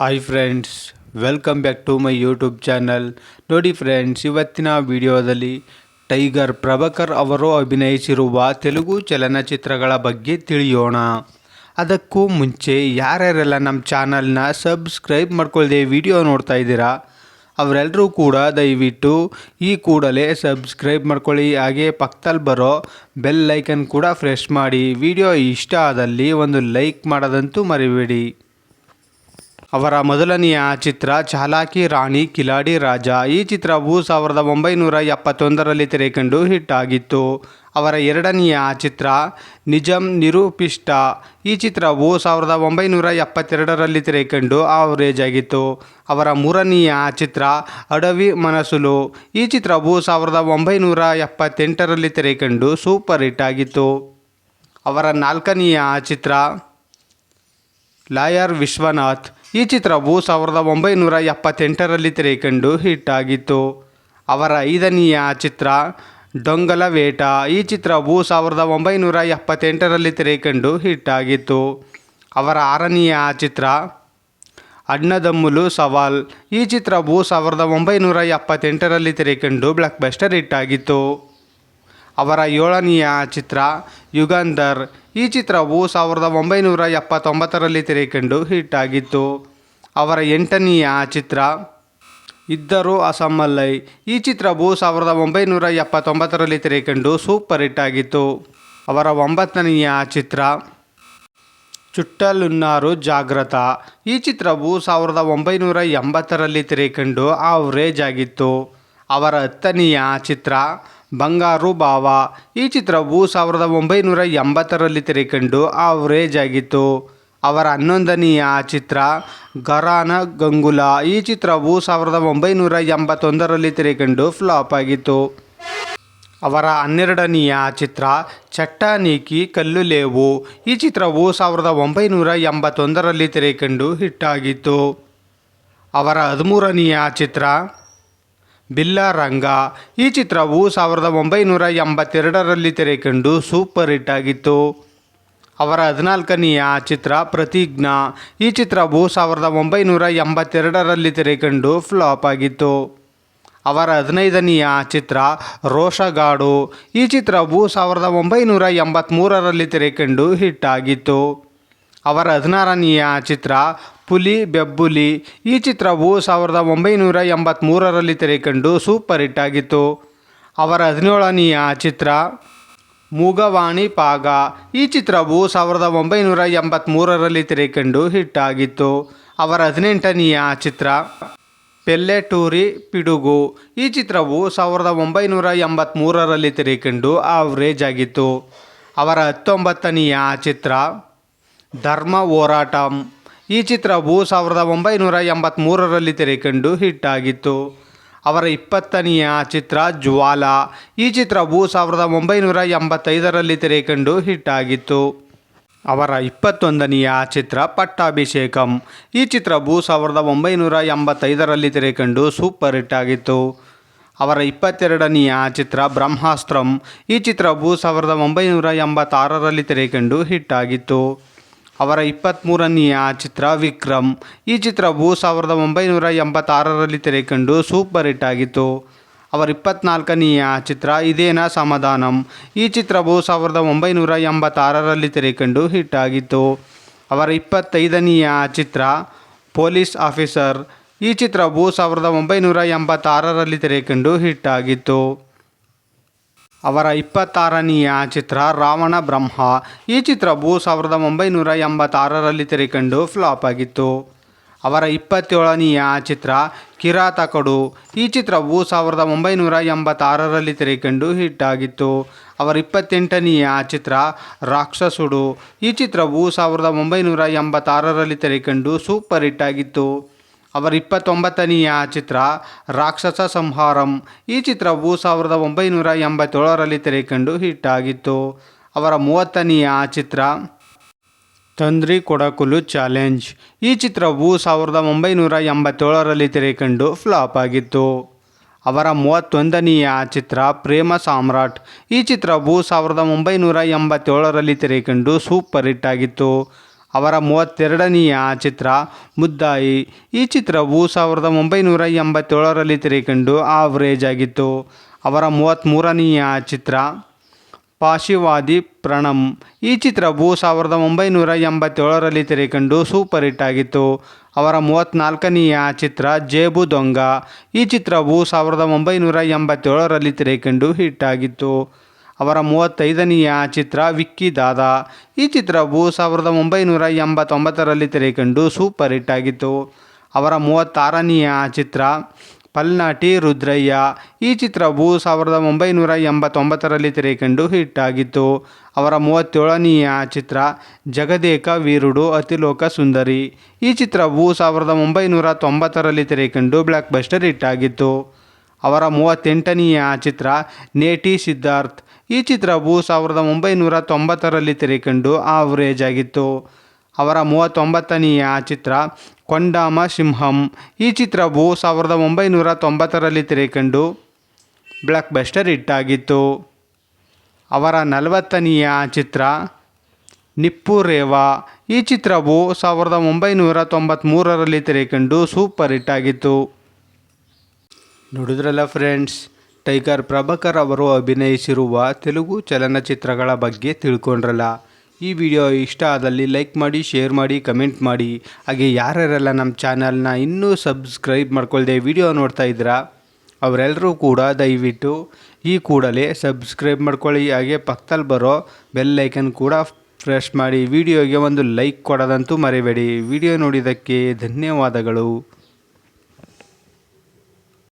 Hi friends welcome back to my YouTube channel ನೋಡಿ friends ಇವತ್ತಿನ ವಿಡಿಯೋದಲ್ಲಿ ಟೈಗರ್ ಪ್ರಭಾಕರ್ ಅವರು ಅಭಿನಯಿಸಿರುವ ತೆಲುಗು ಚಲನಚಿತ್ರಗಳ ಬಗ್ಗೆ ತಿಳಿಯೋಣ. ಅದಕ್ಕೂ ಮುಂಚೆ ಯಾರ್ಯಾರೆಲ್ಲ ನಮ್ಮ ಚಾನಲ್ನ ಸಬ್ಸ್ಕ್ರೈಬ್ ಮಾಡ್ಕೊಳ್ಳದೆ ವಿಡಿಯೋ ನೋಡ್ತಾ ಇದ್ದೀರಾ ಅವರೆಲ್ಲರೂ ಕೂಡ ದಯವಿಟ್ಟು ಈ ಕೂಡಲೇ ಸಬ್ಸ್ಕ್ರೈಬ್ ಮಾಡ್ಕೊಳ್ಳಿ. ಹಾಗೆ ಪಕ್ಕದಲ್ಲಿ ಬರೋ ಬೆಲ್ ಲೈಕನ್ ಕೂಡ ಫ್ರೆಶ್ ಮಾಡಿ. ವಿಡಿಯೋ ಇಷ್ಟ ಆದಲ್ಲಿ ಒಂದು ಲೈಕ್ ಮಾಡೋದಂತೂ ಮರಿಬೇಡಿ. ಅವರ ಮೊದಲನೆಯ ಚಿತ್ರ ಚಾಲಾಕಿ ರಾಣಿ ಕಿಲಾಡಿ ರಾಜ. ಈ ಚಿತ್ರವು ಸಾವಿರದ ಒಂಬೈನೂರ ಎಪ್ಪತ್ತೊಂದರಲ್ಲಿ ತೆರೆಕಂಡು ಹಿಟ್ ಆಗಿತ್ತು. ಅವರ ಎರಡನೆಯ ಚಿತ್ರ ನಿಜಂ ನಿರೂಪಿಷ್ಟ. ಈ ಚಿತ್ರವು ಸಾವಿರದ ಒಂಬೈನೂರ ಎಪ್ಪತ್ತೆರಡರಲ್ಲಿ ತೆರೆಕಂಡು ಆವರೇಜ್ ಆಗಿತ್ತು. ಅವರ ಮೂರನೆಯ ಚಿತ್ರ ಅಡವಿ ಮನಸುಲು. ಈ ಚಿತ್ರವು ಸಾವಿರದ ಒಂಬೈನೂರ ಎಪ್ಪತ್ತೆಂಟರಲ್ಲಿ ತೆರೆಕಂಡು ಸೂಪರ್ ಹಿಟ್ ಆಗಿತ್ತು. ಅವರ ನಾಲ್ಕನೆಯ ಚಿತ್ರ ಲಾಯರ್ ವಿಶ್ವನಾಥ್. ಈ ಚಿತ್ರವು ಸಾವಿರದ ಒಂಬೈನೂರ ಎಪ್ಪತ್ತೆಂಟರಲ್ಲಿ ತೆರೆಕಂಡು ಹಿಟ್ ಆಗಿತ್ತು ಅವರ ಐದನೆಯ ಚಿತ್ರ ಡೊಂಗಲ ವೇಟ ಈ ಚಿತ್ರವು ಸಾವಿರದ ಒಂಬೈನೂರ ಎಪ್ಪತ್ತೆಂಟರಲ್ಲಿ ತೆರೆಕಂಡು ಹಿಟ್ ಆಗಿತ್ತು ಅವರ ಆರನೆಯ ಚಿತ್ರ ಅಣ್ಣದಮ್ಮುಲು ಸವಾಲ್. ಈ ಚಿತ್ರವು ಸಾವಿರದ ಒಂಬೈನೂರ ಎಪ್ಪತ್ತೆಂಟರಲ್ಲಿ ತೆರೆಕಂಡು ಬ್ಲಾಕ್ ಬಸ್ಟರ್ ಹಿಟ್ ಆಗಿತ್ತು ಅವರ ಏಳನೆಯ ಚಿತ್ರ ಯುಗಂಧರ್. ಈ ಚಿತ್ರವು ಸಾವಿರದ ಒಂಬೈನೂರ ಎಪ್ಪತ್ತೊಂಬತ್ತರಲ್ಲಿ ತೆರೆಕಂಡು ಹಿಟ್ ಆಗಿತ್ತು ಅವರ ಎಂಟನೆಯ ಚಿತ್ರ ಇದ್ದರು ಅಸಮಲ್ಲೈ ಈ ಚಿತ್ರವು ಸಾವಿರದ ಒಂಬೈನೂರ ಎಪ್ಪತ್ತೊಂಬತ್ತರಲ್ಲಿ ತೆರೆಕಂಡು ಸೂಪರ್ ಹಿಟ್ ಆಗಿತ್ತು ಅವರ ಒಂಬತ್ತನೆಯ ಚಿತ್ರ ಚುಟ್ಟಲುನ್ನಾರು ಜಾಗ್ರತ. ಈ ಚಿತ್ರವು ಸಾವಿರದ ಒಂಬೈನೂರ ಎಂಬತ್ತರಲ್ಲಿ ತೆರೆಕಂಡು ಆವ್ರೇಜ್ ಆಗಿತ್ತು. ಅವರ ಹತ್ತನೆಯ ಚಿತ್ರ ಬಂಗಾರು ಬಾವ ಈ ಚಿತ್ರವು ಸಾವಿರದ ಒಂಬೈನೂರ ಎಂಬತ್ತರಲ್ಲಿ ತೆರೆಕಂಡು ಆವ್ರೇಜ್ ಆಗಿತ್ತು. ಅವರ ಹನ್ನೊಂದನೆಯ ಚಿತ್ರ ಗರಾನ ಗಂಗುಲ. ಈ ಚಿತ್ರವು ಸಾವಿರದ ಒಂಬೈನೂರ ಎಂಬತ್ತೊಂದರಲ್ಲಿ ತೆರೆಕಂಡು ಫ್ಲಾಪ್ ಆಗಿತ್ತು. ಅವರ ಹನ್ನೆರಡನೆಯ ಚಿತ್ರ ಚಟ್ಟಾನೀಕಿ ಕಲ್ಲು ಲೇವು. ಈ ಚಿತ್ರವು ಸಾವಿರದ ಒಂಬೈನೂರ ಎಂಬತ್ತೊಂದರಲ್ಲಿ ತೆರೆಕಂಡು ಹಿಟ್ಟಾಗಿತ್ತು ಅವರ ಹದಿಮೂರನೆಯ ಚಿತ್ರ ಬಿಲ್ಲಾರಂಗ. ಈ ಚಿತ್ರವು ಸಾವಿರದ ಒಂಬೈನೂರ ಎಂಬತ್ತೆರಡರಲ್ಲಿ ತೆರೆಕಂಡು ಸೂಪರ್ ಹಿಟ್ ಆಗಿತ್ತು. ಅವರ ಹದಿನಾಲ್ಕನೆಯ ಚಿತ್ರ ಪ್ರತಿಜ್ಞಾ. ಈ ಚಿತ್ರವು ಸಾವಿರದ ಒಂಬೈನೂರ ಎಂಬತ್ತೆರಡರಲ್ಲಿ ತೆರೆಕಂಡು ಫ್ಲಾಪ್ ಆಗಿತ್ತು. ಅವರ ಹದಿನೈದನೆಯ ಚಿತ್ರ ರೋಷಗಾಡು. ಈ ಚಿತ್ರವು ಸಾವಿರದ ಒಂಬೈನೂರ ಎಂಬತ್ತ್ಮೂರರಲ್ಲಿ ತೆರೆಕಂಡು ಹಿಟ್ ಆಗಿತ್ತು. ಅವರ ಹದಿನಾರನೆಯ ಚಿತ್ರ ಪುಲಿ ಬೆಬ್ಬುಲಿ. ಈ ಚಿತ್ರವು ಸಾವಿರದ ಒಂಬೈನೂರ ಎಂಬತ್ತ್ಮೂರರಲ್ಲಿ ತೆರೆಕಂಡು ಸೂಪರ್ ಹಿಟ್ ಆಗಿತ್ತು. ಅವರ ಹದಿನೇಳನೆಯ ಚಿತ್ರ ಮೂಗವಾಣಿ ಪಾಗ. ಈ ಚಿತ್ರವು ಸಾವಿರದ ಒಂಬೈನೂರ ಎಂಬತ್ತ್ಮೂರರಲ್ಲಿ ತೆರೆಕಂಡು ಹಿಟ್ ಆಗಿತ್ತು. ಅವರ ಹದಿನೆಂಟನೆಯ ಚಿತ್ರ ಪೆಲ್ಲೆಟೂರಿ ಪಿಡುಗು. ಈ ಚಿತ್ರವು ಸಾವಿರದ ಒಂಬೈನೂರ ಎಂಬತ್ತ್ಮೂರರಲ್ಲಿ ತೆರೆಕಂಡು ಆವ್ರೇಜ್ ಆಗಿತ್ತು. ಅವರ ಹತ್ತೊಂಬತ್ತನೆಯ ಚಿತ್ರ ಧರ್ಮ ಹೋರಾಟಂ. ಈ ಚಿತ್ರವು ಸಾವಿರದ ಒಂಬೈನೂರ ಎಂಬತ್ತ್ಮೂರರಲ್ಲಿ ತೆರೆಕಂಡು ಹಿಟ್ ಆಗಿತ್ತು ಅವರ ಇಪ್ಪತ್ತನೆಯ ಚಿತ್ರ ಜ್ವಾಲ. ಈ ಚಿತ್ರವು ಸಾವಿರದ ಒಂಬೈನೂರ ಎಂಬತ್ತೈದರಲ್ಲಿ ತೆರೆಕಂಡು ಹಿಟ್ ಆಗಿತ್ತು ಅವರ ಇಪ್ಪತ್ತೊಂದನೆಯ ಚಿತ್ರ ಪಟ್ಟಾಭಿಷೇಕಂ. ಈ ಚಿತ್ರವು ಸಾವಿರದ ಒಂಬೈನೂರ ಎಂಬತ್ತೈದರಲ್ಲಿ ತೆರೆಕಂಡು ಸೂಪರ್ ಹಿಟ್ ಆಗಿತ್ತು ಅವರ ಇಪ್ಪತ್ತೆರಡನೆಯ ಚಿತ್ರ ಬ್ರಹ್ಮಾಸ್ತ್ರಂ. ಈ ಚಿತ್ರವು ಸಾವಿರದ ಒಂಬೈನೂರ ಎಂಬತ್ತಾರರಲ್ಲಿ ತೆರೆಕಂಡು ಹಿಟ್ ಆಗಿತ್ತು ಅವರ ಇಪ್ಪತ್ತ್ಮೂರನೆಯ ಚಿತ್ರ ವಿಕ್ರಮ್. ಈ ಚಿತ್ರವು ಸಾವಿರದ ಒಂಬೈನೂರ ಎಂಬತ್ತಾರರಲ್ಲಿ ತೆರೆಕಂಡು ಸೂಪರ್ ಹಿಟ್ ಆಗಿತ್ತು. ಅವರ ಇಪ್ಪತ್ನಾಲ್ಕನೆಯ ಚಿತ್ರ ಇದೇನ ಸಮಾಧಾನಂ. ಈ ಚಿತ್ರವು ಸಾವಿರದ ಒಂಬೈನೂರ ಎಂಬತ್ತಾರರಲ್ಲಿ ತೆರೆಕಂಡು ಹಿಟ್ ಆಗಿತ್ತು. ಅವರ ಇಪ್ಪತ್ತೈದನೆಯ ಚಿತ್ರ ಪೊಲೀಸ್ ಆಫೀಸರ್. ಈ ಚಿತ್ರವು ಸಾವಿರದ ಒಂಬೈನೂರ ಎಂಬತ್ತಾರರಲ್ಲಿ ತೆರೆಕಂಡು ಹಿಟ್ ಆಗಿತ್ತು. ಅವರ ಇಪ್ಪತ್ತಾರನೆಯ ಚಿತ್ರ ರಾವಣ ಬ್ರಹ್ಮ. ಈ ಚಿತ್ರವು ಸಾವಿರದ ಒಂಬೈನೂರ ಎಂಬತ್ತಾರರಲ್ಲಿ ತೆರೆಕಂಡು ಫ್ಲಾಪ್ ಆಗಿತ್ತು. ಅವರ ಇಪ್ಪತ್ತೇಳನೆಯ ಚಿತ್ರ ಕಿರಾತಕಡು ಈ ಚಿತ್ರವು ಸಾವಿರದ ಒಂಬೈನೂರ ಎಂಬತ್ತಾರರಲ್ಲಿ ತೆರೆಕಂಡು ಹಿಟ್ ಆಗಿತ್ತು. ಅವರ ಇಪ್ಪತ್ತೆಂಟನೆಯ ಚಿತ್ರ ರಾಕ್ಷಸುಡು. ಈ ಚಿತ್ರವು ಸಾವಿರದ ಒಂಬೈನೂರ ಎಂಬತ್ತಾರರಲ್ಲಿ ತೆರೆಕಂಡು ಸೂಪರ್ ಹಿಟ್ ಆಗಿತ್ತು. ಅವರ ಇಪ್ಪತ್ತೊಂಬತ್ತನೆಯ ಚಿತ್ರ ರಾಕ್ಷಸ ಸಂಹಾರಂ. ಈ ಚಿತ್ರವು ಸಾವಿರದ ಒಂಬೈನೂರ ಎಂಬತ್ತೇಳರಲ್ಲಿ ತೆರೆಕಂಡು ಹಿಟ್ಟಾಗಿತ್ತು. ಅವರ ಮೂವತ್ತನೆಯ ಚಿತ್ರ ತಂದ್ರಿ ಕೊಡಕುಲು ಚಾಲೆಂಜ್. ಈ ಚಿತ್ರವು ಸಾವಿರದ ಒಂಬೈನೂರ ಎಂಬತ್ತೇಳರಲ್ಲಿ ತೆರೆಕಂಡು ಫ್ಲಾಪ್ ಆಗಿತ್ತು. ಅವರ ಮೂವತ್ತೊಂದನೆಯ ಚಿತ್ರ ಪ್ರೇಮ ಸಾಮ್ರಾಟ್. ಈ ಚಿತ್ರವು ಸಾವಿರದ ಒಂಬೈನೂರ ಎಂಬತ್ತೇಳರಲ್ಲಿ ತೆರೆಕಂಡು ಸೂಪರ್ ಹಿಟ್ ಆಗಿತ್ತು. ಅವರ ಮೂವತ್ತೆರಡನೆಯ ಚಿತ್ರ ಮುದ್ದಾಯಿ. ಈ ಚಿತ್ರವು ಸಾವಿರದ ಒಂಬೈನೂರ ಎಂಬತ್ತೇಳರಲ್ಲಿ ತೆರೆಕಂಡು ಆವರೇಜ್ ಆಗಿತ್ತು. ಅವರ ಮೂವತ್ತ್ಮೂರನೆಯ ಚಿತ್ರ ಪಾಶಿವಾದಿ ಪ್ರಣಮ್ ಈ ಚಿತ್ರವು ಸಾವಿರದ ಒಂಬೈನೂರ ಎಂಬತ್ತೇಳರಲ್ಲಿ ತೆರೆಕಂಡು ಸೂಪರ್ ಹಿಟ್ ಆಗಿತ್ತು. ಅವರ ಮೂವತ್ತ್ನಾಲ್ಕನೆಯ ಚಿತ್ರ ಜೇಬು ದೊಂಗ. ಈ ಚಿತ್ರವು ಸಾವಿರದ ಒಂಬೈನೂರ ಎಂಬತ್ತೇಳರಲ್ಲಿ ತೆರೆಕಂಡು ಹಿಟ್ ಆಗಿತ್ತು. ಅವರ ಮೂವತ್ತೈದನೆಯ ಚಿತ್ರ ವಿಕ್ಕಿ ದಾದಾ. ಈ ಚಿತ್ರವು ಸಾವಿರದ ಒಂಬೈನೂರ ಎಂಬತ್ತೊಂಬತ್ತರಲ್ಲಿ ತೆರೆಕಂಡು ಸೂಪರ್ ಹಿಟ್ ಆಗಿತ್ತು. ಅವರ ಮೂವತ್ತಾರನೆಯ ಚಿತ್ರ ಪಲ್ನಾಟಿ ರುದ್ರಯ್ಯ. ಈ ಚಿತ್ರವು ಸಾವಿರದ ಒಂಬೈನೂರ ಎಂಬತ್ತೊಂಬತ್ತರಲ್ಲಿ ತೆರೆಕಂಡು ಹಿಟ್ ಆಗಿತ್ತು. ಅವರ ಮೂವತ್ತೇಳನೆಯ ಚಿತ್ರ ಜಗದೇಕ ವೀರುಡು ಅತಿಲೋಕ ಸುಂದರಿ. ಈ ಚಿತ್ರವು ಸಾವಿರದ ಒಂಬೈನೂರ ತೊಂಬತ್ತರಲ್ಲಿ ತೆರೆಕಂಡು ಬ್ಲಾಕ್ ಬಸ್ಟರ್ ಹಿಟ್ ಆಗಿತ್ತು. ಅವರ ಮೂವತ್ತೆಂಟನೆಯ ಚಿತ್ರ ನೇಟಿ ಸಿದ್ಧಾರ್ಥ್. ಈ ಚಿತ್ರವು ಸಾವಿರದ ಒಂಬೈನೂರ ತೊಂಬತ್ತರಲ್ಲಿ ತೆರೆಕಂಡು ಆವರೇಜ್ ಆಗಿತ್ತು ಅವರ ಮೂವತ್ತೊಂಬತ್ತನೆಯ ಚಿತ್ರ ಕೊಂಡಾಮ ಸಿಂಹಂ. ಈ ಚಿತ್ರವು ಸಾವಿರದ ಒಂಬೈನೂರ ತೊಂಬತ್ತರಲ್ಲಿ ತೆರೆಕಂಡು ಬ್ಲಾಕ್ ಬಸ್ಟರ್ ಹಿಟ್ಟಾಗಿತ್ತು. ಅವರ ನಲವತ್ತನೆಯ ಚಿತ್ರ ನಿಪ್ಪು ರೇವಾ. ಈ ಚಿತ್ರವು ಸಾವಿರದ ಒಂಬೈನೂರ ತೊಂಬತ್ತ್ಮೂರರಲ್ಲಿ ತೆರೆಕಂಡು ಸೂಪರ್ ಹಿಟ್ ಆಗಿತ್ತು ನೋಡಿದ್ರಲ್ಲ ಫ್ರೆಂಡ್ಸ್ ಟೈಗರ್ ಪ್ರಭಾಕರ್ ಅವರು ಅಭಿನಯಿಸಿರುವ ತೆಲುಗು ಚಲನಚಿತ್ರಗಳ ಬಗ್ಗೆ ತಿಳ್ಕೊಂಡ್ರಲ್ಲ. ಈ ವಿಡಿಯೋ ಇಷ್ಟ ಆದಲ್ಲಿ ಲೈಕ್ ಮಾಡಿ, ಶೇರ್ ಮಾಡಿ, ಕಮೆಂಟ್ ಮಾಡಿ. ಹಾಗೆ ಯಾರ್ಯಾರೆಲ್ಲ ನಮ್ಮ ಚಾನಲ್ನ ಇನ್ನೂ ಸಬ್ಸ್ಕ್ರೈಬ್ ಮಾಡ್ಕೊಳ್ದೆ ವಿಡಿಯೋ ನೋಡ್ತಾ ಇದ್ದೀರಾ, ಅವರೆಲ್ಲರೂ ಕೂಡ ದಯವಿಟ್ಟು ಈ ಕೂಡಲೇ ಸಬ್ಸ್ಕ್ರೈಬ್ ಮಾಡ್ಕೊಳ್ಳಿ. ಹಾಗೆ ಪಕ್ಕದಲ್ಲಿ ಬರೋ ಬೆಲ್ ಲೈಕನ್ ಕೂಡ ಪ್ರೆಸ್ ಮಾಡಿ. ವಿಡಿಯೋಗೆ ಒಂದು ಲೈಕ್ ಕೊಡೋದಂತೂ ಮರಿಬೇಡಿ. ವಿಡಿಯೋ ನೋಡಿದ್ದಕ್ಕೆ ಧನ್ಯವಾದಗಳು.